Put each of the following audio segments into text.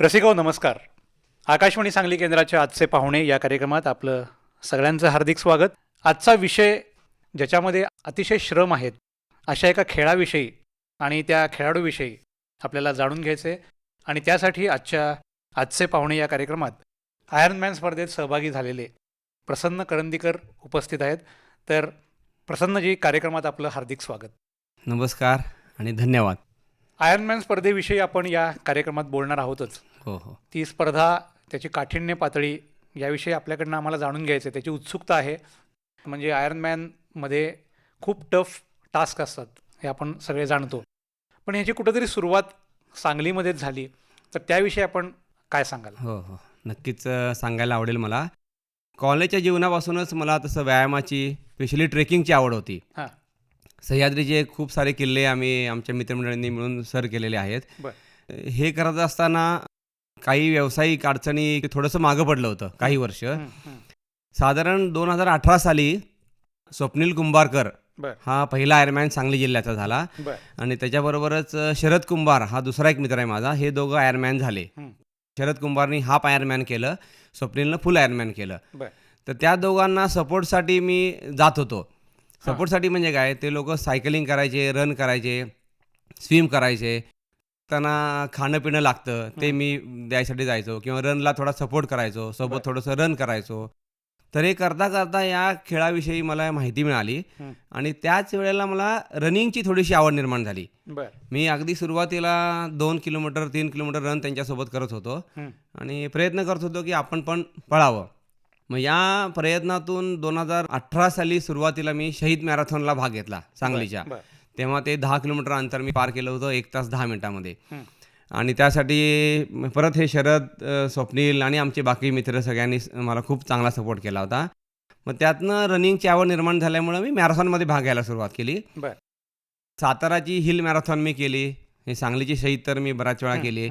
रसिको नमस्कार. आकाशवाणी सांगली केंद्राच्या आजचे पाहुणे या कार्यक्रमात आपलं सगळ्यांचं हार्दिक स्वागत. आजचा विषय ज्याच्यामध्ये अतिशय श्रम आहेत अशा एका खेळाविषयी आणि त्या खेळाडूविषयी आपल्याला जाणून घ्यायचे आणि त्यासाठी आजच्या आजचे पाहुणे या कार्यक्रमात आयर्नमॅन स्पर्धेत सहभागी झालेले प्रसन्न करंदीकर उपस्थित आहेत. तर प्रसन्नजी कार्यक्रमात आपलं हार्दिक स्वागत. नमस्कार आणि धन्यवाद. आयर्नमॅन स्पर्धेविषयी आपण या कार्यक्रमात बोलणार आहोतच. हो हो. ती स्पर्धा त्याची काठिण्य पातळी याविषयी आपल्याकडनं आम्हाला जाणून घ्यायचं आहे त्याची उत्सुकता आहे. म्हणजे आयर्नमॅनमध्ये खूप टफ टास्क असतात हे आपण सगळे जाणतो. पण ह्याची कुठंतरी सुरुवात सांगलीमध्येच झाली. तर त्याविषयी आपण काय सांगाल? हो हो. नक्कीच सांगायला आवडेल मला. कॉलेजच्या जीवनापासूनच मला तसं व्यायामाची स्पेशली ट्रेकिंगची आवड होती. हां. सह्याद्रीचे खूप सारे किल्ले आम्ही आमच्या मित्रमंडळींनी मिळून सर केलेले आहेत. हे करत असताना काही व्यावसायिक अडचणी थोडंसं मागं पडलं होतं काही वर्ष. साधारण दोन हजार अठरा साली स्वप्नील कुंभारकर. हा पहिला आयरमॅन सांगली जिल्ह्याचा झाला आणि त्याच्याबरोबरच शरद कुंभार हा दुसरा एक मित्र आहे माझा हे दोघं आयरमॅन झाले. शरद कुंभारनी हाफ आयरमॅन केलं स्वप्नीलनं फुल आयरमॅन केलं. तर त्या दोघांना सपोर्टसाठी मी जात होतो सपोर्टसाठी म्हणजे काय ते लोक सायकलिंग करायचे रन करायचे स्विम करायचे त्यांना खाणं पिणं लागतं ते. मी द्यायसाठी जायचो किंवा रनला थोडा सपोर्ट करायचो. सोबत थोडंसं रन करायचो तर हे करता करता या खेळाविषयी मला माहिती मिळाली. आणि त्याच वेळेला मला रनिंगची थोडीशी आवड निर्माण झाली मी अगदी सुरुवातीला दोन किलोमीटर तीन किलोमीटर रन त्यांच्यासोबत करत होतो. आणि प्रयत्न करत होतो की आपण पण पळावं मग या प्रयत्नातून दोन हजार अठरा साली सुरुवातीला मी शहीद मॅरेथॉनला भाग घेतला सांगलीच्या. तेव्हा ते दहा किलोमीटर अंतर मी पार केलं होतं एक तास दहा मिनिटामध्ये. आणि त्यासाठी परत हे शरद स्वप्नील आणि आमचे बाकी मित्र सगळ्यांनी मला खूप चांगला सपोर्ट केला होता. मग त्यातनं रनिंगची आवड निर्माण झाल्यामुळं मी मॅरेथॉनमध्ये भाग घ्यायला सुरुवात केली. साताराची हिल मॅरेथॉन मी केली हे सांगलीची शहीद तर मी बऱ्याच वेळा केली.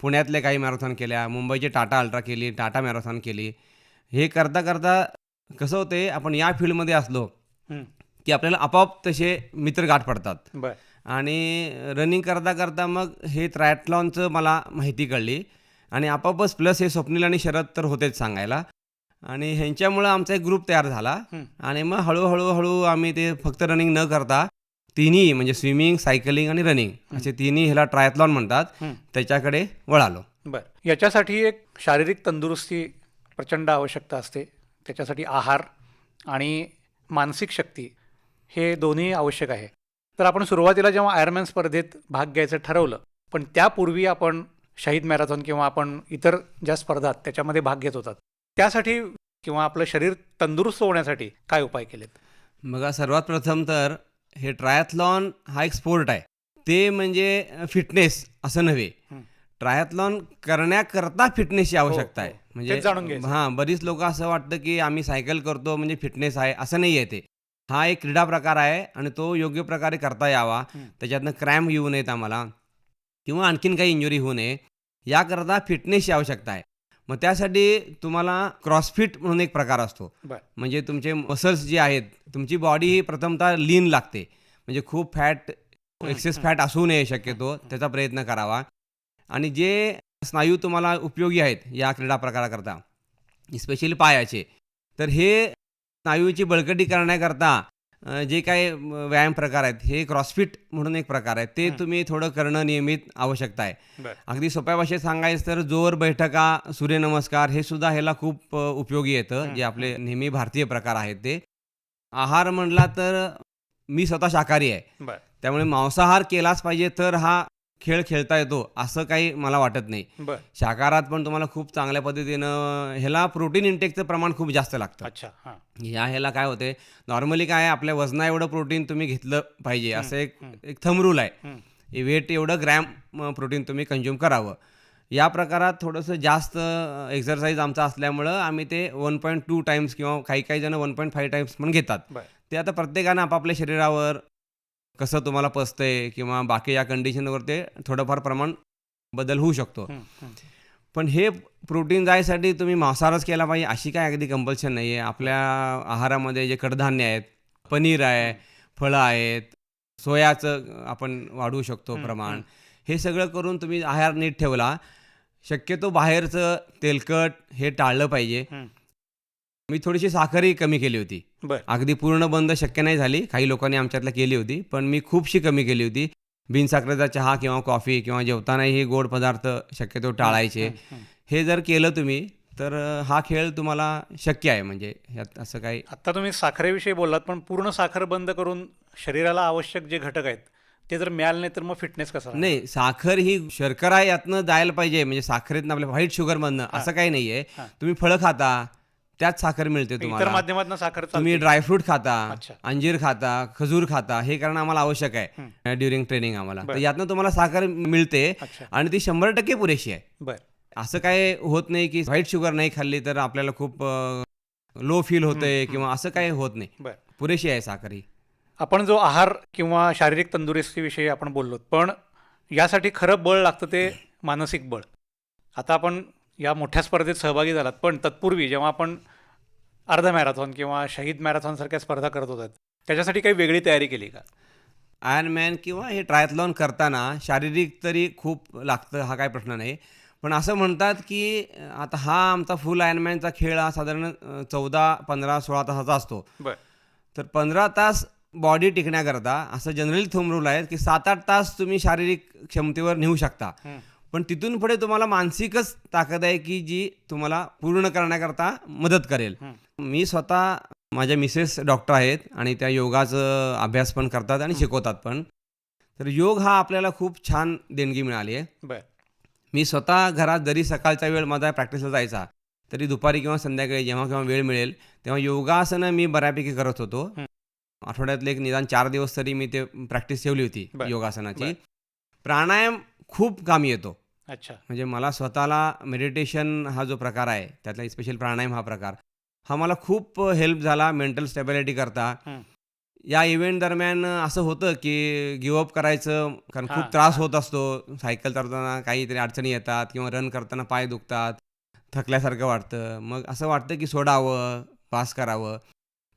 पुण्यातले काही मॅरेथॉन केल्या मुंबईची टाटा अल्ट्रा केली टाटा मॅरेथॉन केली. हे करता करता कसं होते आपण या फील्डमध्ये असलो. की आपल्याला आपोआप तसे मित्र गाठ पडतात आणि रनिंग करता करता मग हे ट्रायथलॉनचं मला माहिती कळली आणि आपोआपच प्लस हे स्वप्नील आणि शरद तर होतेच सांगायला आणि ह्यांच्यामुळं आमचा एक ग्रुप तयार झाला. आणि मग हळूहळू हळू आम्ही ते फक्त रनिंग न करता तिन्ही म्हणजे स्विमिंग सायकलिंग आणि रनिंग. असे तिन्ही ह्याला ट्रायथलॉन म्हणतात. त्याच्याकडे वळालो बरं याच्यासाठी एक शारीरिक तंदुरुस्ती प्रचंड आवश्यकता असते. त्याच्यासाठी आहार आणि मानसिक शक्ती हे दोन्ही आवश्यक आहे. तर आपण सुरुवातीला जेव्हा आयरमॅन स्पर्धेत भाग घ्यायचं ठरवलं पण त्यापूर्वी आपण शहीद मॅरेथॉन किंवा आपण इतर ज्या स्पर्धात त्याच्यामध्ये भाग घेत होतात त्यासाठी किंवा आपलं शरीर तंदुरुस्त होण्यासाठी काय उपाय केलेत? बघा सर्वात प्रथम तर हे ट्रायथलॉन हा एक स्पोर्ट आहे. ते म्हणजे फिटनेस असं नव्हे. हं. ट्रायथलॉन करण्याकरता फिटनेसची आवश्यकता आहे. हो. म्हणजे जाणून घ्यायचं. हां बरीच लोक असं वाटतं की आम्ही सायकल करतो म्हणजे फिटनेस आहे असं नाही आहे ते. हा एक क्रीडा प्रकार आहे आणि तो योग्य प्रकारे करता यावा. त्याच्यातनं क्रॅम्प येऊ नयेत आम्हाला किंवा आणखीन काही इंजुरी होऊ नये याकरता फिटनेसची आवश्यकता आहे. मग त्यासाठी तुम्हाला क्रॉसफिट म्हणून एक प्रकार असतो. म्हणजे तुमचे मसल्स जे आहेत तुमची बॉडी ही प्रथमतः लीन लागते. म्हणजे खूप फॅट एक्सेस फॅट असू नये शक्यतो त्याचा प्रयत्न करावा. आणि जे स्नायू तुम्हाला उपयोगी आहेत या क्रीडा प्रकाराकरता स्पेशली पायाचे. तर हे स्नायूची बळकटी करण्याकरता जे काही व्यायाम प्रकार आहेत हे क्रॉसफिट म्हणून एक प्रकार आहे ते. तुम्ही थोडं करणं नियमित आवश्यकता आहे. अगदी सोप्या भाषेत सांगायचं तर जोर बैठका सूर्यनमस्कार हे सुद्धा ह्याला खूप उपयोगी येतं जे आपले नेहमी भारतीय प्रकार आहेत ते. आहार म्हणला तर मी स्वतः शाकाहारी आहे. त्यामुळे मांसाहार केलाच पाहिजे तर हा खेळ खेळता येतो असं काही मला वाटत नाही. बरं. शाकाहारात पण तुम्हाला खूप चांगल्या पद्धतीनं ह्याला प्रोटीन इंटेकचं प्रमाण खूप जास्त लागतं. अच्छा हां. या ह्याला काय होते नॉर्मली काय आहे, आपल्या वजना एवढं प्रोटीन तुम्ही घेतलं पाहिजे असं एक. एक थंब रूल आहे. वेट एवढं ग्रॅम प्रोटीन तुम्ही कंझ्युम करावं. या प्रकारात थोडंसं जास्त एक्झरसाईज आमचा असल्यामुळं आम्ही ते वन पॉईंट टू टाईम्स किंवा काही काही जण वन पॉईंट फाईव्ह टाईम्स पण घेतात. बरं. ते आता प्रत्येकानं आपापल्या शरीरावर कसं तुम्हाला पचतंय किंवा बाकी या कंडिशनवर ते थोडंफार प्रमाण बदल होऊ शकतो. पण हे प्रोटीन जायसाठी तुम्ही मांसाहारच केला पाहिजे अशी काय अगदी कंपल्शन नाही आहे आपल्या आहारामध्ये जे कडधान्य आहेत पनीर आहे फळं आहेत सोयाचं आपण वाढवू शकतो प्रमाण हं. सगळं करून तुम्ही आहार नीट ठेवला शक्यतो बाहेरचं तेलकट हे टाळलं पाहिजे. मी थोडीशी साखरही कमी केली होती अगदी पूर्ण बंद शक्य नाही झाली. काही लोकांनी आमच्यातलं केली होती पण मी खूपशी कमी केली होती. बिनसाखरेचा चहा किंवा कॉफी किंवा जेवतानाही गोड पदार्थ शक्यतो टाळायचे. हं, जर केलं तुम्ही तर हा खेळ तुम्हाला शक्य आहे. म्हणजे ह्यात असं काही आत्ता तुम्ही साखरेविषयी बोललात पण पूर्ण साखर बंद करून शरीराला आवश्यक जे घटक आहेत ते जर मिळाले नाही तर मग फिटनेस कसा? नाही साखर ही शर्करा यातनं जायला पाहिजे. म्हणजे साखरेतनं आपल्या व्हाईट शुगरमधनं असं काही नाहीये. हा. तुम्ही फळं खाता त्यात साखर मिळते इतर तुम्हाला. माध्यमातून साखर तुम्ही चालते. ड्रायफ्रूट खाता अच्छा. अंजीर खाता खजूर खाता हे करणं आम्हाला आवश्यक आहे ड्युरिंग ट्रेनिंग आम्हाला. तर बरं. यातनं तुम्हाला साखर मिळते अच्छा. आणि ती शंभर टक्के पुरेशी आहे. बर. असं काय होत नाही की व्हाईट शुगर नाही खाल्ली तर आपल्याला खूप लो फील होतंय किंवा असं काही होत नाही. बर. पुरेशी आहे साखर ही. आपण जो आहार किंवा शारीरिक तंदुरुस्तीविषयी आपण बोललो पण यासाठी खरं बळ लागतं ते मानसिक बळ. आता आपण या मोठ्या स्पर्धेत सहभागी झालात. पण तत्पूर्वी जेव्हा आपण अर्ध मॅरेथॉन किंवा शहीद मॅरेथॉनसारख्या स्पर्धा करत होतात त्याच्यासाठी काही वेगळी तयारी केली का? आयर्न मॅन किंवा हे ट्रायथलॉन करताना शारीरिक तरी खूप लागतं हा काय प्रश्न नाही. पण असं म्हणतात की आता हा आमचा फुल आयर्नमॅनचा खेळ हा साधारण चौदा पंधरा सोळा तासाचा असतो. बर. तर पंधरा तास बॉडी टिकण्याकरता असं जनरली थोम रूल आहेत की सात आठ तास तुम्ही शारीरिक क्षमतेवर नेऊ शकता. पण तिथून पुढे तुम्हाला मानसिकच ताकद आहे की जी तुम्हाला पूर्ण करण्याकरता मदत करेल. मी स्वतः माझ्या मिसेस डॉक्टर आहेत आणि त्या योगाचं अभ्यास पण करतात आणि शिकवतात पण तर योग हा आपल्याला खूप छान देणगी मिळाली आहे बर मी स्वतः घरात जरी सकाळचा वेळ माझा प्रॅक्टिसला जायचा तरी दुपारी किंवा संध्याकाळी जेव्हा केव्हा वेळ मिळेल तेव्हा योगासनं मी बऱ्यापैकी करत होतो. आठवड्यातले एक निदान चार दिवस तरी मी ते प्रॅक्टिस ठेवली होती. योगासनाची. प्राणायाम खूप कामी येतो. अच्छा. म्हणजे मला स्वतःला मेडिटेशन हा जो प्रकार आहे त्यातला स्पेशल प्राणायाम हा प्रकार हा मला खूप हेल्प झाला मेंटल स्टेबिलिटी करता. या इव्हेंट दरम्यान असं होतं की गिवअप करायचं कारण खूप त्रास होत असतो. सायकल चालवताना काहीतरी अडचणी येतात किंवा रन करताना पाय दुखतात थकल्यासारखं वाटतं. मग असं वाटतं की सोडावं पास करावं.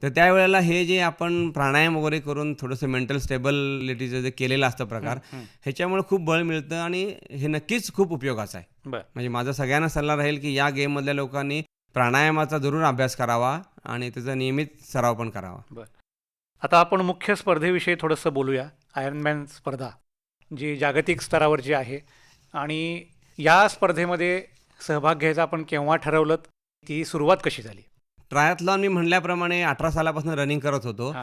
तर त्यावेळेला हे जे आपण प्राणायाम वगैरे करून थोडंसं मेंटल स्टेबिलिटीचं जे केलेलं असतं प्रकार ह्याच्यामुळे खूप बळ मिळतं आणि हे नक्कीच खूप उपयोगाचं आहे. बर. म्हणजे माझा सगळ्यांना सल्ला राहील की या गेममधल्या लोकांनी प्राणायामाचा जरूर अभ्यास करावा आणि त्याचा नियमित सराव पण करावा. आता आपण मुख्य स्पर्धेविषयी थोडंसं बोलूया. आयर्नमॅन स्पर्धा जी जागतिक स्तरावरची आहे. आणि या स्पर्धेमध्ये सहभाग घ्यायचा आपण केव्हा ठरवलं ती सुरुवात कशी झाली? ट्रायथलॉन मी म्हणल्याप्रमाणे अठरा सालापासून रनिंग करत होतो.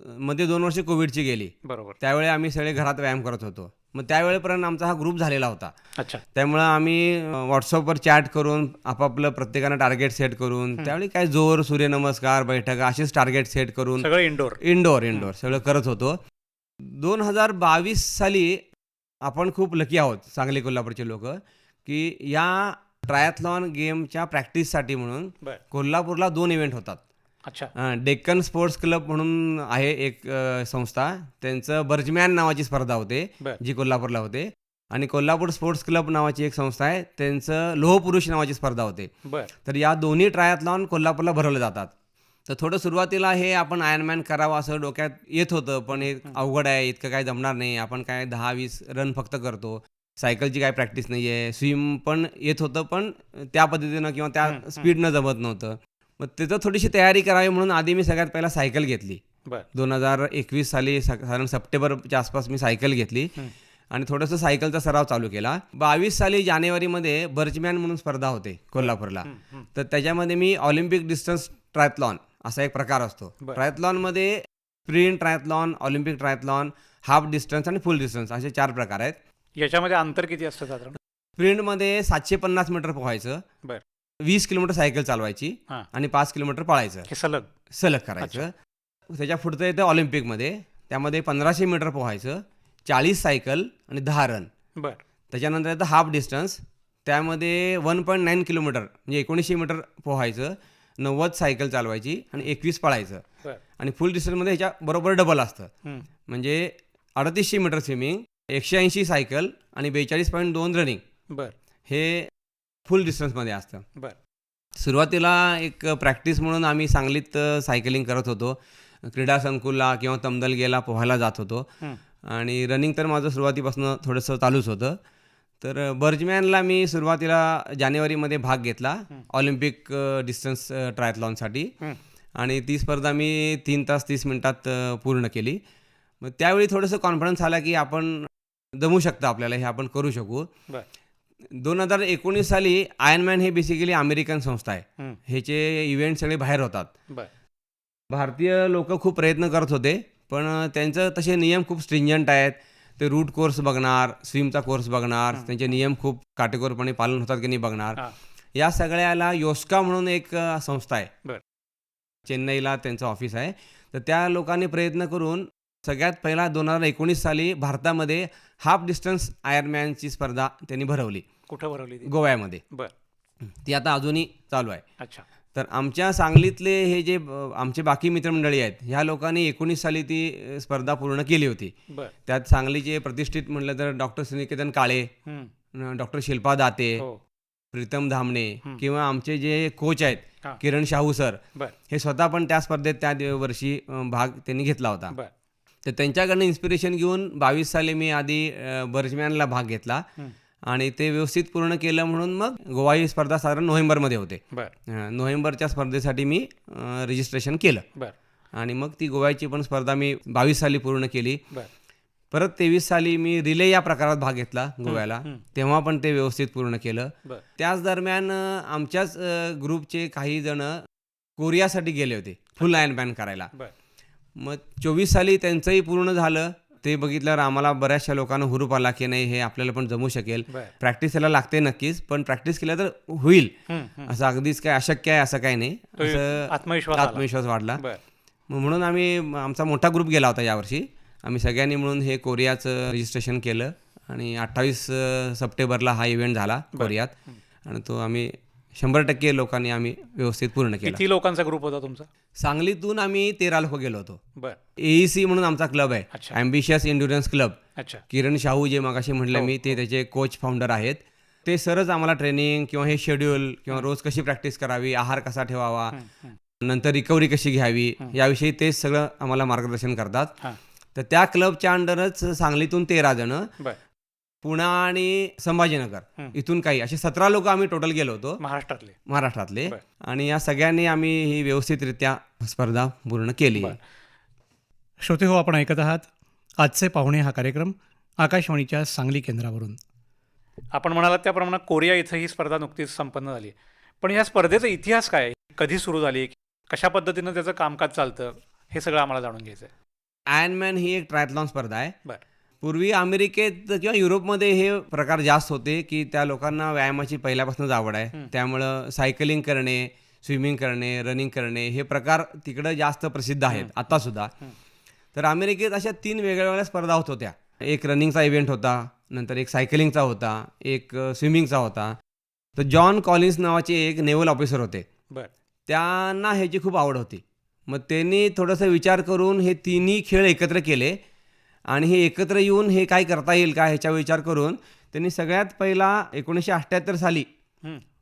मध्ये दोन वर्ष कोविडची गेली. बरोबर. त्यावेळी आम्ही सगळे घरात व्यायाम करत होतो. मग त्यावेळेपर्यंत आमचा हा ग्रुप झालेला होता. अच्छा. त्यामुळं आम्ही व्हॉट्सअपवर चॅट करून आपापलं प्रत्येकानं टार्गेट सेट करून त्यावेळी काय जोर सूर्यनमस्कार बैठका असेच टार्गेट सेट करून सगळं इंडोर इंडोर इंडोर सगळं करत होतो. दोन हजार बावीस साली आपण खूप लकी आहोत सांगली कोल्हापूरचे लोक की या ट्रायथलॉन गेमच्या प्रॅक्टिससाठी म्हणून कोल्हापूरला दोन इव्हेंट होतात. अच्छा. डेक्कन स्पोर्ट्स क्लब म्हणून आहे एक संस्था. त्यांचं बर्जमॅन नावाची स्पर्धा होते जी कोल्हापूरला होते. आणि कोल्हापूर स्पोर्ट्स क्लब नावाची एक संस्था आहे. त्यांचं लोहपुरुष नावाची स्पर्धा होते. तर या दोन्ही ट्रायथलॉन कोल्हापूरला भरवले जातात. तर थोडं सुरुवातीला हे आपण आयर्नमॅन करावं असं डोक्यात येत होतं पण हे अवघड आहे. इतकं काय जमणार नाही. आपण काय दहा वीस रन फक्त करतो. सायकलची काय प्रॅक्टिस नाही आहे. स्विम पण येत होतं पण त्या पद्धतीनं किंवा त्या स्पीडनं जमत नव्हतं. मग त्याचं थोडीशी तयारी करावी म्हणून आधी मी सगळ्यात पहिला सायकल घेतली. दोन हजार एकवीस साली साधारण सप्टेंबरच्या आसपास मी सायकल घेतली. आणि थोडंसं सायकलचा सराव चालू केला. बावीस साली जानेवारीमध्ये बर्जमॅन म्हणून स्पर्धा होते कोल्हापूरला. तर त्याच्यामध्ये मी ऑलिम्पिक डिस्टन्स ट्रायथलॉन असा एक प्रकार असतो. ट्रायथलॉनमध्ये sprint triathlon Olympic triathlon half distance आणि फुल डिस्टन्स असे चार प्रकार आहेत. याच्यामध्ये अंतर किती असतं साधारण? स्प्रिंटमध्ये सातशे पन्नास मीटर पोहायचं. बर. वीस किलोमीटर सायकल चालवायची हां. आणि पाच किलोमीटर पळायचं. हे सलग. सलग करायचं. त्याच्या पुढचं येतं ऑलिम्पिकमध्ये. त्यामध्ये पंधराशे मीटर पोहायचं. चाळीस सायकल आणि दहा रन. बर. त्याच्यानंतर येतं हाफ डिस्टन्स. त्यामध्ये वन पॉईंट नाईन किलोमीटर म्हणजे एकोणीसशे मीटर पोहायचं. नव्वद सायकल चालवायची आणि एकवीस पळायचं. बर. आणि फुल डिस्टन्समध्ये ह्याच्या बरोबर डबल असतं. म्हणजे अडतीसशे मीटर स्विमिंग एकशे ऐंशी सायकल आणि बेचाळीस पॉईंट दोन रनिंग बर. हे फुल डिस्टन्समध्ये असतं. बर. सुरुवातीला एक प्रॅक्टिस म्हणून आम्ही सांगलीत सायकलिंग करत होतो. क्रीडा संकुलला किंवा तमदलगेला पोहायला जात होतो. आणि रनिंग तर माझं सुरुवातीपासून थोडंसं चालूच होतं. तर बर्जमॅनला मी सुरुवातीला जानेवारीमध्ये भाग घेतला. ऑलिम्पिक डिस्टन्स ट्रायथलॉनसाठी. आणि ती स्पर्धा मी तीन तास तीस मिनटात पूर्ण केली. मग त्यावेळी थोडंसं कॉन्फिडन्स आला की आपण जमू शकतं आपल्याला हे आपण करू शकू. दोन हजार एकोणीस साली आयनमॅन हे बेसिकली अमेरिकन संस्था आहे. ह्याचे इव्हेंट सगळे बाहेर होतात. भारतीय लोक खूप प्रयत्न करत होते पण त्यांचं तसे नियम खूप स्ट्रिंजंट आहेत. ते रूट कोर्स बघणार स्विमचा कोर्स बघणार त्यांचे नियम खूप काटेकोरपणे पालन होतात की नाही बघणार. या सगळ्याला योस्का म्हणून एक संस्था आहे. चेन्नईला त्यांचं ऑफिस आहे. तर त्या लोकांनी प्रयत्न करून सगळ्यात पहिला दोन हजार एकोणीस साली भारतामध्ये हाफ डिस्टन्स आयरमॅनची स्पर्धा त्यांनी भरवली. कुठं भरवली ती? गोव्यामध्ये. बर. ती आता अजूनही चालू आहे. अच्छा. तर आमच्या सांगलीतले हे जे अ, आमचे बाकी मित्रमंडळी आहेत ह्या लोकांनी एकोणीस साली ती अ, स्पर्धा पूर्ण केली होती. बर. त्यात सांगलीचे प्रतिष्ठित म्हटलं तर डॉक्टर श्रीनिकेतन काळे. डॉक्टर शिल्पा दाते हो. प्रीतम धामणे. किंवा आमचे जे कोच आहेत हां. किरण शाहू सर बर. हे स्वतः पण त्या स्पर्धेत त्या दिव- वर्षी अ, भाग त्यांनी घेतला होता. बर. तर त्यांच्याकडनं इन्स्पिरेशन घेऊन बावीस साली मी आधी बर्जमॅनला भाग घेतला. आणि ते व्यवस्थित पूर्ण केलं म्हणून मग गोवा ही स्पर्धा साधारण नोव्हेंबरमध्ये होते. नोव्हेंबरच्या स्पर्धेसाठी मी रजिस्ट्रेशन केलं. आणि मग ती गोव्याची पण स्पर्धा मी बावीस साली पूर्ण केली. परत तेवीस साली मी रिले या प्रकारात भाग घेतला गोव्याला. तेव्हा पण ते व्यवस्थित पूर्ण केलं. त्याच दरम्यान आमच्याच ग्रुपचे काही जण कोरियासाठी गेले होते फुल आयन बॅन करायला. मग चोवीस साली त्यांचंही पूर्ण झालं. ते बघितल्यावर आम्हाला बऱ्याचशा लोकांना हुरूप आला की नाही हे आपल्याला पण जमू शकेल. प्रॅक्टिस याला लागते नक्कीच पण प्रॅक्टिस केलं तर होईल. असं अगदीच काय अशक्य आहे असं काही नाही. असं आत्मविश्वास. आत्मविश्वास वाढला. म्हणून आम्ही आमचा मोठा ग्रुप गेला होता यावर्षी. आम्ही सगळ्यांनी मिळून हे कोरियाचं रजिस्ट्रेशन केलं आणि अठ्ठावीस सप्टेंबरला हा इव्हेंट झाला कोरियात. आणि तो आम्ही शंभर टक्के लोकांनी आम्ही व्यवस्थित पूर्ण केला. किती लोकांचा ग्रुप होता तुमचा? सांगलीतून आम्ही तेरा लोक गेलो होतो. बर. एईसी म्हणून आमचा क्लब आहे. अँबिशियस इंडुरन्स क्लब अच्छा. किरण शाहू जे मगाशी म्हटलं मी ते त्याचे कोच फाउंडर आहेत. ते सरच आम्हाला ट्रेनिंग किंवा हे शेड्यूल किंवा रोज कशी प्रॅक्टिस करावी आहार कसा ठेवावा हं, हं. नंतर रिकव्हरी कशी घ्यावी याविषयी तेच सगळं आम्हाला मार्गदर्शन करतात. हां. तर त्या क्लबच्या अंडरच सांगलीतून तेरा जण. बर. पुणा आणि संभाजीनगर. इथून काही असे सतरा लोक आम्ही टोटल गेलो होतो. महाराष्ट्रातले. महाराष्ट्रातले. आणि या सगळ्यांनी आम्ही ही व्यवस्थितरित्या स्पर्धा पूर्ण केली. श्रोते हो आपण ऐकत आहात आजचे पाहुणे हा कार्यक्रम आकाशवाणीच्या सांगली केंद्रावरून. आपण म्हणालात त्याप्रमाणे कोरिया इथं ही स्पर्धा नुकतीच संपन्न झाली पण या स्पर्धेचा इतिहास काय आहे? कधी सुरू झाली कशा पद्धतीनं त्याचं कामकाज चालतं? हे सगळं आम्हाला जाणून घ्यायचं आहे आयनमॅन ही एक ट्रायथलॉन स्पर्धा आहे. बर. पूर्वी अमेरिकेत किंवा युरोपमध्ये हे प्रकार जास्त होते की त्या लोकांना व्यायामाची पहिल्यापासूनच आवड आहे. त्यामुळं सायकलिंग करणे स्विमिंग करणे रनिंग करणे हे प्रकार तिकडं जास्त प्रसिद्ध आहेत आत्तासुद्धा तर अमेरिकेत अशा तीन वेगळ्या वेगळ्या स्पर्धा होत होत्या. एक रनिंगचा इव्हेंट होता नंतर एक सायकलिंगचा होता एक स्विमिंगचा होता. तर जॉन कॉलिन्स नावाचे एक नेव्हल ऑफिसर होते. बर. त्यांना ह्याची खूप आवड होती. मग त्यांनी थोडासा विचार करून हे तिन्ही खेळ एकत्र केले. आणि हे एकत्र येऊन हे काय करता येईल का ह्याचा विचार करून त्यांनी सगळ्यात पहिला एकोणीसशे अठ्ठ्याहत्तर साली.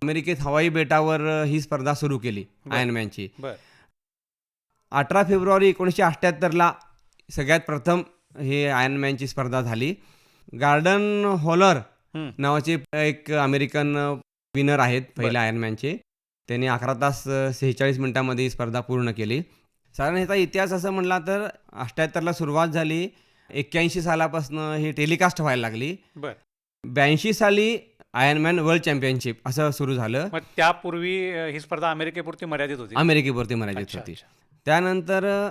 अमेरिकेत हवाई बेटावर ही स्पर्धा सुरू केली आयनमॅनची अठरा फेब्रुवारी एकोणीसशे अठ्ठ्याहत्तरला सगळ्यात प्रथम हे आयनमॅनची स्पर्धा झाली. Gordon Haller. नावाचे एक अमेरिकन विनर आहेत पहिल्या आयनमॅनचे त्यांनी अकरा तास सेहेचाळीस मिनिटांमध्ये ही स्पर्धा पूर्ण केली. साधारण ह्याचा इतिहास असं म्हटला तर अठ्ठ्याहत्तरला सुरुवात झाली. एक्क्याऐंशी सालापासून ही टेलिकास्ट व्हायला लागली. बर. ब्याऐंशी साली आयनमॅन वर्ल्ड चॅम्पियनशिप असं सुरू झालं. मग त्यापूर्वी ही स्पर्धा अमेरिकेपुरती मर्यादित होती. अमेरिकेपुरती मर्यादित अच्छा, होती. अच्छा. त्यानंतर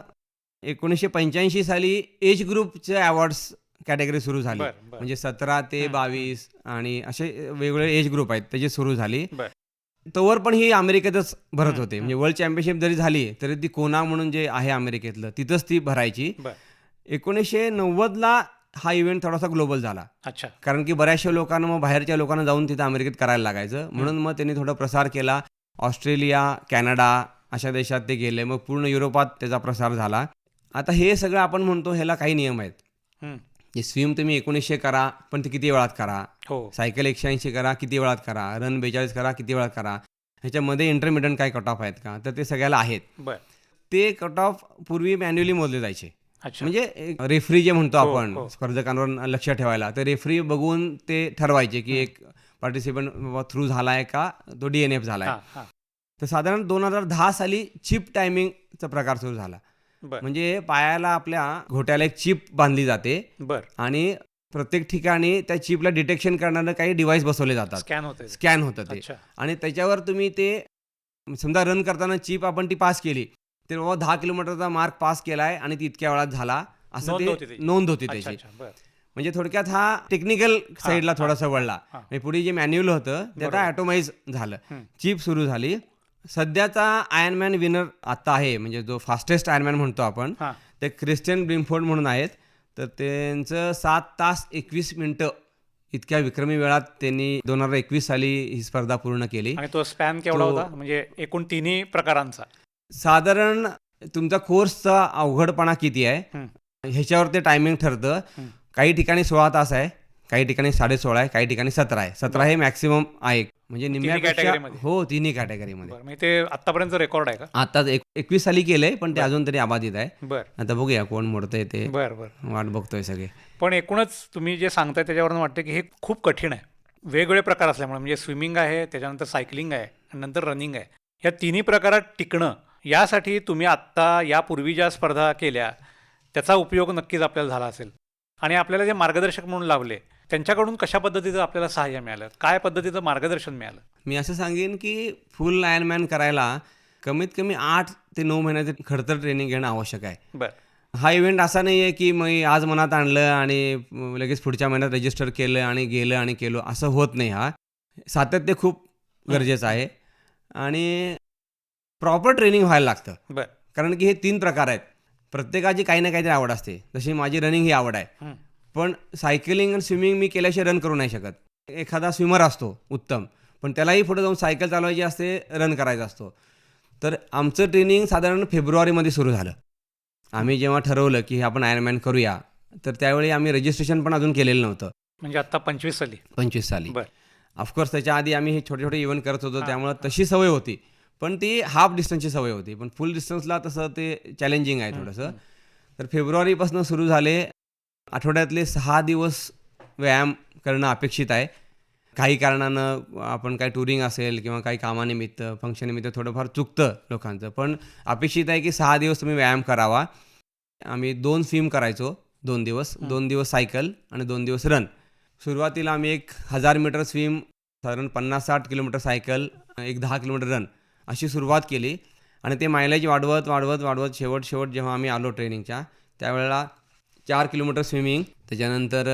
एकोणीसशे पंच्याऐंशी साली एज ग्रुपचे अवॉर्ड्स कॅटेगरी सुरू झाली. बर बर. म्हणजे सतरा ते बावीस आणि असे वेगवेगळे एज ग्रुप आहेत त्याची सुरू झाली. बर. तोवर पण ही अमेरिकेतच भरत होते. म्हणजे वर्ल्ड चॅम्पियनशिप जरी झाली तरी ती कोना म्हणून जे आहे अमेरिकेतलं तिथंच ती भरायची. बर. एकोणीसशे नव्वदला हा इव्हेंट थोडासा ग्लोबल झाला. अच्छा. कारण की बऱ्याचशा लोकांना मग बाहेरच्या लोकांना जाऊन तिथं अमेरिकेत करायला लागायचं. म्हणून मग त्यांनी थोडा प्रसार केला. ऑस्ट्रेलिया कॅनडा अशा देशात ते गेले. मग पूर्ण युरोपात त्याचा प्रसार झाला. आता हे सगळं आपण म्हणतो ह्याला काही नियम आहेत. हं. स्विम तुम्ही एकोणीसशे करा पण ते किती वेळात करा? हो. सायकल एकशे ऐंशी करा किती वेळात करा? रन बेचाळीस करा किती वेळात करा? ह्याच्यामध्ये इंटरमिडियंट काय कट ऑफ आहेत का? तर ते सगळ्याला आहेत. ते कट ऑफ पूर्वी मॅन्युअली मोजले जायचे. म्हणजे रेफरी जे म्हणतो हो, आपण हो. स्पर्धकांवर लक्ष ठेवायला तर रेफरी बघून ते ठरवायचे की एक पार्टिसिपंट थ्रू झालाय का तो डी एन एफ झालाय. तर साधारण दोन हजार दहा साली चिप टायमिंगचा प्रकार सुरू झाला. म्हणजे पायाला आपल्या घोट्याला एक चिप बांधली जाते बर. आणि प्रत्येक ठिकाणी त्या चिपला डिटेक्शन करणारं काही डिव्हाइस बसवले जातात. स्कॅन होते स्कॅन होतं ते. आणि त्याच्यावर तुम्ही ते समजा रन करताना चिप आपण ती पास केली तर बाबा दहा किलोमीटरचा मार्क पास केलाय आणि ती इतक्या वेळात झाला. असं नोंद होती ते. त्याची. नोंद होती त्याची. म्हणजे थोडक्यात हा टेक्निकल साईडला थोडासा वळला. म्हणजे पुढे जे मॅन्युअल होतं ते. आता ॲटोमाइज झालं. चिप सुरू झाली. सध्याचा आयर्नमॅन विनर आता आहे. म्हणजे जो फास्टेस्ट आयर्नमॅन म्हणतो आपण ते ख्रिस्टियन ब्रिमफोर्ड म्हणून आहेत. तर त्यांचं सात तास एकवीस मिनटं इतक्या विक्रमी वेळात त्यांनी दोन हजार एकवीस साली ही स्पर्धा पूर्ण केली. आणि तो स्पॅन केवढा तो- होता? म्हणजे एकूण तिन्ही प्रकारांचा. साधारण तुमचा कोर्सचा अवघडपणा किती आहे. ह्याच्यावर ते टायमिंग ठरतं. काही ठिकाणी सोळा तास आहे काही ठिकाणी साडेसोळा आहे काही ठिकाणी सतरा आहे. सतरा हे मॅक्सिमम आहे. म्हणजे निम्म्यापेक्षा कॅटेगरीमध्ये? हो तिन्ही कॅटेगरीमध्ये बरं म्हणजे ते आतापर्यंत रेकॉर्ड आहे का? आता एक एकवीस साली केलंय पण ते अजून तरी अबाधित आहे. बर. आता बघूया कोण मोडतंय ते. बर बर. वाट बघतोय सगळे. पण एकूणच तुम्ही जे सांगताय त्याच्यावरून वाटतं की हे खूप कठीण आहे. वेगवेगळे प्रकार असल्यामुळे म्हणजे स्विमिंग आहे त्याच्यानंतर सायकलिंग आहे नंतर रनिंग आहे. या तिन्ही प्रकारात टिकणं यासाठी तुम्ही आत्ता यापूर्वी ज्या स्पर्धा केल्या त्याचा उपयोग नक्कीच आपल्याला झाला असेल. आणि आपल्याला जे मार्गदर्शक म्हणून लाभले त्यांच्याकडून कशा पद्धतीचं आपल्याला सहाय्य मिळालं? काय पद्धतीचं मार्गदर्शन मिळालं? मी असं सांगेन की फुल आयर्नमॅन करायला कमीत कमी आठ ते नऊ महिन्याचं खडतर ट्रेनिंग घेणं आवश्यक आहे. बरं. हा इव्हेंट असा नाही आहे की मी आज मनात आणलं आणि लगेच पुढच्या महिन्यात रजिस्टर केलं आणि गेलं आणि केलं असं होत नाही हा. सातत्य खूप गरजेचं आहे. आणि प्रॉपर ट्रेनिंग व्हायला लागतं. बरं. कारण की हे तीन प्रकार आहेत. प्रत्येकाची काही ना काहीतरी आवड असते. जशी माझी रनिंग ही आवड आहे. पण सायकलिंग आणि स्विमिंग मी केल्याशिवाय रन करू नाही शकत. एखादा स्विमर असतो उत्तम. पण त्यालाही पुढे जाऊन सायकल चालवायची असते रन करायचा असतो. तर आमचं ट्रेनिंग साधारण फेब्रुवारीमध्ये सुरू झालं. आम्ही जेव्हा ठरवलं की आपण आयरमॅन करूया तर त्यावेळी आम्ही रजिस्ट्रेशन पण अजून केलेलं नव्हतं. म्हणजे आत्ता पंचवीस साली. पंचवीस साली. ऑफकोर्स त्याच्या आधी आम्ही हे छोटे छोटे इव्हेंट करत होतो त्यामुळं तशी सवय होती. पण ती हाफ डिस्टन्सची सवय होती. पण फुल डिस्टन्सला तसं ते चॅलेंजिंग आहे थोडंसं. तर फेब्रुवारीपासून सुरू झाले. आठवड्यातले सहा दिवस व्यायाम करणं अपेक्षित आहे. काही कारणानं आपण काही टुरिंग असेल किंवा काही कामानिमित्त फंक्शननिमित्त थोडंफार चुकतं लोकांचं. पण अपेक्षित आहे की सहा दिवस तुम्ही व्यायाम करावा. आम्ही दोन स्विम करायचो दोन दिवस. दोन दिवस सायकल आणि दोन दिवस रन सुरुवातीला आम्ही एक हजार मीटर स्विम साधारण पन्नास साठ किलोमीटर सायकल एक दहा किलोमीटर रन अशी सुरुवात केली. आणि ते मायलेज वाढवत वाढवत वाढवत शेवट शेवट जेव्हा आम्ही आलो ट्रेनिंगच्या त्यावेळेला चार किलोमीटर स्विमिंग त्याच्यानंतर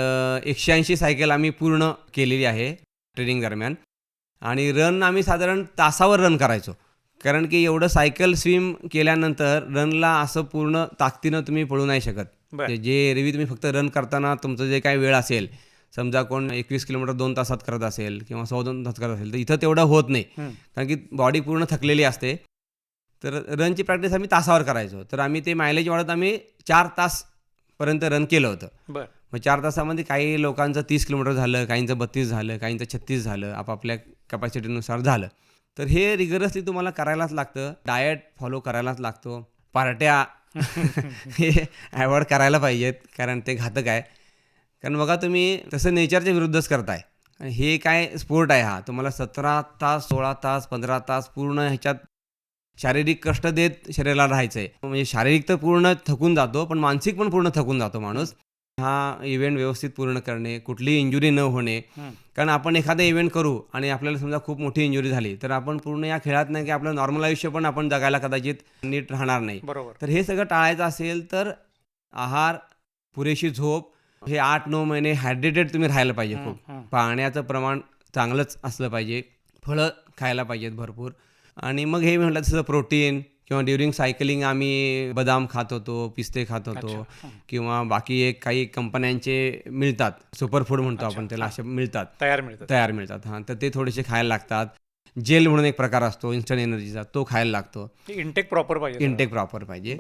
एकशे ऐंशी सायकल आम्ही पूर्ण केलेली आहे ट्रेनिंग दरम्यान. आणि रन आम्ही साधारण तासावर रन करायचो. कारण की एवढं सायकल स्विम केल्यानंतर रनला असं पूर्ण ताकदीनं तुम्ही पळू नाही शकत. जे एरवी तुम्ही फक्त रन करताना तुमचं जे काही वेळ असेल समजा कोण एकवीस किलोमीटर दोन तासात करत असेल किंवा सव्वा दोन तास करत असेल तर इथं तेवढं होत नाही. कारण की बॉडी पूर्ण थकलेली असते. तर रनची प्रॅक्टिस आम्ही तासावर करायचो. तर आम्ही ते मायलेज वाढत आम्ही चार तासपर्यंत रन केलं होतं. बरं. मग चार तासामध्ये काही लोकांचं तीस किलोमीटर झालं काहींचं बत्तीस झालं काहींचं छत्तीस झालं आपापल्या कॅपॅसिटीनुसार झालं. तर हे रिगरसली तुम्हाला करायलाच लागतं. डाएट फॉलो करायलाच लागतो. पार्ट्या हे अवॉइड करायला पाहिजेत कारण ते घातक आहे. कारण बघा तुम्ही तसं नेचरच्या विरुद्धच करताय. आणि हे काय स्पोर्ट आहे हा? तुम्हाला सतरा तास सोळा तास पंधरा तास पूर्ण ह्याच्यात शारीरिक कष्ट देत शरीराला राहायचं आहे म्हणजे शारीरिक तर पूर्ण थकून जातो पण मानसिक पण पूर्ण थकून जातो माणूस. हा इव्हेंट व्यवस्थित पूर्ण करणे कुठलीही इंजुरी न होणे. कारण आपण एखादा इव्हेंट करू आणि आपल्याला समजा खूप मोठी इंजुरी झाली तर आपण पूर्ण या खेळात नाही की आपलं नॉर्मल आयुष्य पण आपण जगायला कदाचित नीट राहणार नाही. बरोबर. तर हे सगळं टाळायचं असेल तर आहार पुरेशी झोप हे आठ नऊ महिने हायड्रेटेड तुम्ही राहायला पाहिजे खूप. पाण्याचं प्रमाण चांगलंच असलं पाहिजे. फळं खायला पाहिजेत भरपूर. आणि मग हे म्हटलं तसं प्रोटीन किंवा ड्युरिंग सायकलिंग आम्ही बदाम खात होतो पिस्ते खात होतो. किंवा बाकी एक काही कंपन्यांचे मिळतात. सुपर फूड म्हणतो आपण त्याला असे मिळतात. तयार मिळतात. तयार मिळतात हां. तर ते थोडेसे खायला लागतात. जेल म्हणून एक प्रकार असतो इन्स्टंट एनर्जीचा तो खायला लागतो. इंटेक प्रॉपर पाहिजे इंटेक प्रॉपर पाहिजे.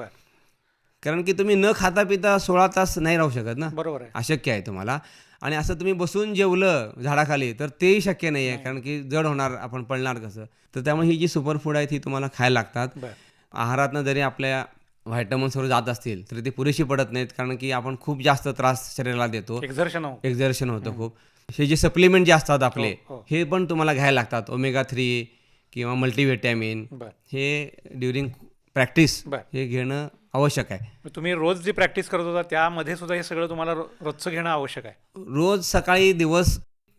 कारण की तुम्ही न खाता पिता सोळा तास नाही राहू शकत ना? बरोबर आहे. अशक्य आहे तुम्हाला. आणि असं तुम्ही बसून जेवलं झाडाखाली तर तेही शक्य नाही आहे कारण की जड होणार आपण पळणार कसं? तर त्यामुळे ही जी सुपर फूड आहेत ही तुम्हाला खायला लागतात. आहारातनं जरी आपल्या व्हायटमिन्स वगैरे जात असतील तर ते पुरेशी पडत नाहीत कारण की आपण खूप जास्त त्रास शरीराला देतो. एक्झर्शन एक्झर्शन होतं खूप. हे जे सप्लिमेंट जे असतात आपले हो, हो. हे पण तुम्हाला घ्यायला लागतात. ओमेगा थ्री किंवा मल्टीव्हिटॅमिन हे ड्युरिंग प्रॅक्टिस हे घेणं आवश्यक आहे. तुम्ही रोज जी प्रॅक्टिस करत होता त्यामध्ये सुद्धा हे सगळं तुम्हाला रोजचं घेणं आवश्यक आहे. रोज सकाळी दिवस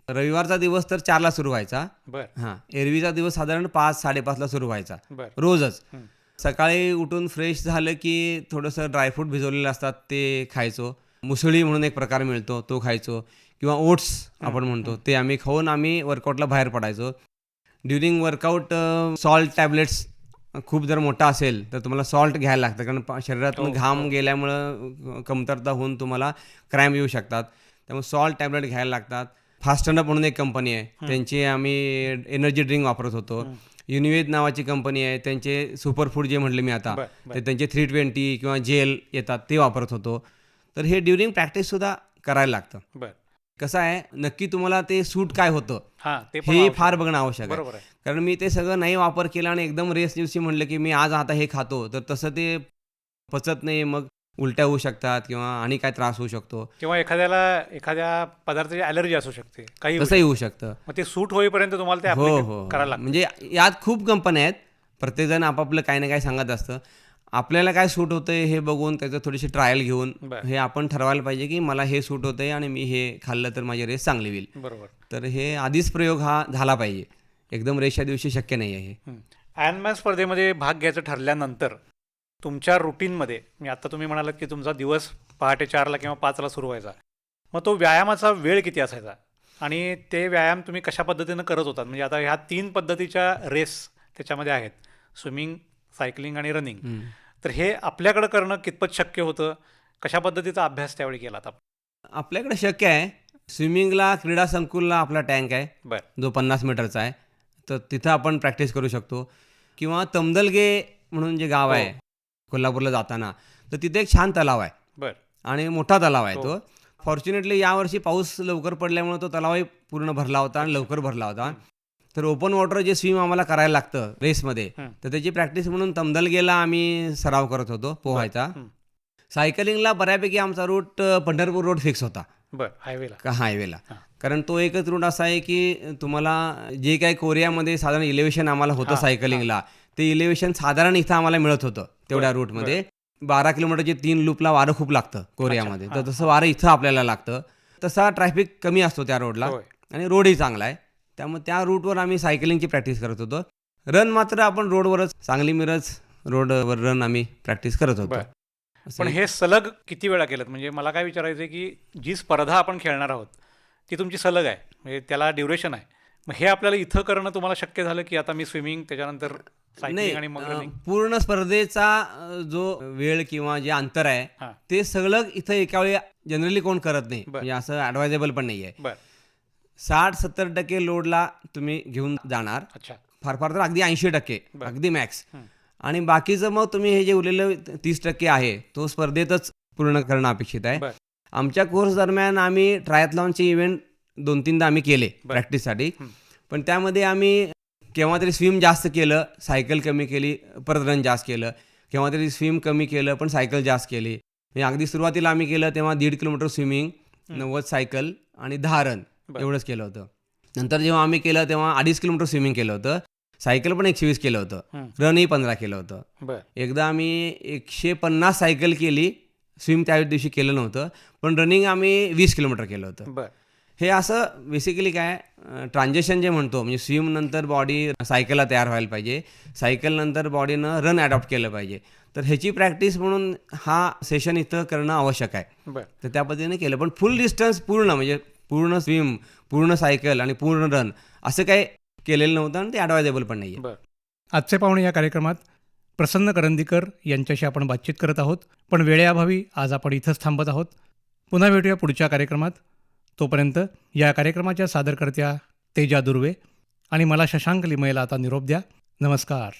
रविवारचा दिवस तर चारला सुरू व्हायचा. बर. हां एरवीचा दिवस साधारण पाच साडेपाचला सुरू व्हायचा. रोजच. सकाळी उठून फ्रेश झालं की थोडंसं ड्रायफ्रूट भिजवलेलं असतात ते खायचो. मुसळी म्हणून एक प्रकार मिळतो तो खायचो. किंवा ओट्स आपण म्हणतो ते आम्ही खाऊन आम्ही वर्कआउटला बाहेर पडायचो. ड्युरिंग वर्कआउट सॉल्ट टॅबलेट्स खूप जर मोठा असेल तर तुम्हाला सॉल्ट घ्यायला लागतं. कारण शरीरातून घाम गेल्यामुळं अ, कमतरता होऊन तुम्हाला क्रॅम्प येऊ शकतात. त्यामुळे सॉल्ट टॅबलेट घ्यायला लागतात. फास्टनअप म्हणून एक कंपनी आहे. त्यांची आम्ही एनर्जी ड्रिंक वापरत होतो. युनिवेद नावाची कंपनी आहे. त्यांचे सुपरफूड जे म्हटले मी आता बर बर. ते त्यांचे थ्री ट्वेंटी किंवा जेल येतात ते वापरत होतो. तर हे ड्युरिंग प्रॅक्टिससुद्धा करायला लागतं. बर. कसं आहे नक्की तुम्हाला ते सूट काय होतं हां हे. फार बघणं आवश्यक आहे. कारण मी ते सगळं नाही वापर केला आणि एकदम रेस दिवशी म्हणलं की मी आज आता हे खातो तर तसं ते पचत नाही मग उलट्या होऊ शकतात किंवा आणि काय त्रास होऊ शकतो. किंवा एखाद्याला एखाद्या पदार्थाची अलर्जी असू शकते काही होऊ तसंही होऊ शकतं. मग ते सूट होईपर्यंत तुम्हाला ते हो हो. करायला लागतं. म्हणजे यात खूप कंपन्या आहेत प्रत्येकजण आपापलं काही ना काही सांगत असतं. आपल्याला काय सूट होतंय हे बघून त्याचं थोडीशी ट्रायल घेऊन. हे आपण ठरवायला पाहिजे की मला हे सूट होतंय आणि मी हे खाल्लं तर माझी रेस चांगली होईल. बरोबर. तर हे आधीच प्रयोग हा झाला पाहिजे. एकदम रेसच्या दिवशी शक्य नाही आहे हे. आयनमॅन स्पर्धेमध्ये भाग घ्यायचं ठरल्यानंतर तुमच्या रुटीनमध्ये मी आता तुम्ही म्हणालात की तुमचा दिवस पहाटे चारला किंवा पाचला सुरू व्हायचा. मग तो व्यायामाचा वेळ किती असायचा? आणि ते व्यायाम तुम्ही कशा पद्धतीनं करत होतात? म्हणजे आता ह्या तीन पद्धतीच्या रेस त्याच्यामध्ये आहेत. स्विमिंग सायकलिंग आणि रनिंग. तर हे आपल्याकडं करणं कितपत शक्य होतं? कशा पद्धतीचा अभ्यास त्यावेळी केला आता आपल्याकडे शक्य आहे. स्विमिंगला क्रीडा संकुलला आपला टँक आहे. बरं. जो पन्नास मीटरचा आहे. तर तिथं आपण प्रॅक्टिस करू शकतो. किंवा तमदलगे म्हणून जे गाव आहे कोल्हापूरला जाताना तर तिथे एक छान तलाव आहे. बरं. आणि मोठा तलाव आहे हो. तो. फॉर्च्युनेटली यावर्षी पाऊस लवकर पडल्यामुळे तो तलावही पूर्ण भरला होता आणि लवकर भरला होता. तर ओपन वॉटर जे स्विम आम्हाला करायला लागतं रेसमध्ये. तर त्याची प्रॅक्टिस म्हणून तमदलगेला आम्ही सराव करत होतो पोहायचा. सायकलिंगला बऱ्यापैकी आमचा रूट पंढरपूर रोड फिक्स होता. बरं हायवेला का हायवेला. कारण तो एकच रूट असा आहे की तुम्हाला जे काही कोरियामध्ये साधारण इलेव्हेशन आम्हाला होतं सायकलिंगला ते इलेव्हेशन साधारण इथं आम्हाला मिळत होतं तेवढ्या रूटमध्ये बारा. किलोमीटरचे तीन लूपला वारं खूप लागतं कोरियामध्ये. तर तसं वारं इथं आपल्याला लागतं. तसा ट्रॅफिक कमी असतो त्या रोडला आणि रोडही चांगला आहे. त्यामुळे त्या रूटवर आम्ही सायकलिंगची प्रॅक्टिस करत होतो. रन मात्र आपण रोडवरच सांगली मिरज रोडवर रन आम्ही प्रॅक्टिस करत होतो. पण हे सलग किती वेळा केलं म्हणजे मला काय विचारायचं आहे की जी स्पर्धा आपण खेळणार आहोत ती तुमची सलग आहे. म्हणजे त्याला ड्युरेशन आहे. मग हे आपल्याला इथं करणं तुम्हाला शक्य झालं की आता मी स्विमिंग त्याच्यानंतर आणि मग पूर्ण स्पर्धेचा जो वेळ किंवा जे अंतर आहे ते सगळं इथं एका वेळी जनरली कोण करत नाही. म्हणजे असं ॲडवायझेबल पण नाही आहे साठ सत्तर टक्के लोडला तुम्ही घेऊन जाणार अच्छा फार फार तर अगदी ऐंशी टक्के. अगदी मॅक्स. आणि बाकीचं मग तुम्ही हे जे उरलेलं तीस टक्के आहे तो स्पर्धेतच पूर्ण करणं अपेक्षित आहे. आमच्या कोर्स दरम्यान आम्ही ट्रायथलॉनचे इव्हेंट दोन तीनदा आम्ही केले. प्रॅक्टिससाठी. पण त्यामध्ये आम्ही केव्हा तरी स्विम जास्त केलं सायकल कमी केली परत रन जास्त केलं केव्हा तरी स्विम कमी केलं पण सायकल जास्त केली म्हणजे अगदी सुरुवातीला आम्ही केलं तेव्हा दीड किलोमीटर स्विमिंग. नव्वद सायकल आणि दहा रन. एवढंच केलं होतं. नंतर जेव्हा आम्ही केलं तेव्हा अडीच किलोमीटर स्विमिंग केलं होतं. सायकल पण एकशे वीस केलं होतं. रनही पंधरा केलं होतं. एकदा आम्ही एकशे पन्नास सायकल केली. स्विम त्या दिवशी केलं नव्हतं. पण रनिंग आम्ही वीस किलोमीटर केलं होतं. हे असं बेसिकली काय ट्रान्झेक्शन जे म्हणतो म्हणजे स्विम नंतर बॉडी सायकलला तयार व्हायला पाहिजे. सायकल नंतर बॉडीनं रन अडॉप्ट केलं पाहिजे. तर ह्याची प्रॅक्टिस म्हणून हा सेशन इथं करणं आवश्यक आहे. तर त्या पद्धतीने केलं. पण फुल डिस्टन्स पूर्ण म्हणजे पूर्ण स्विम पूर्ण सायकल आणि पूर्ण रन असं काही केलेलं नव्हतं आणि ते ॲडवायझेबल पण नाही आहे बरं. आजचे पाहुणे या कार्यक्रमात प्रसन्न करंदीकर यांच्याशी आपण बातचीत करत आहोत पण वेळेअभावी आज आपण इथंच थांबत आहोत. पुन्हा भेटूया पुढच्या कार्यक्रमात. तोपर्यंत या कार्यक्रमाच्या सादरकर्त्या तेजा दुर्वे आणि मला शशांक लिमयला आता निरोप द्या. नमस्कार.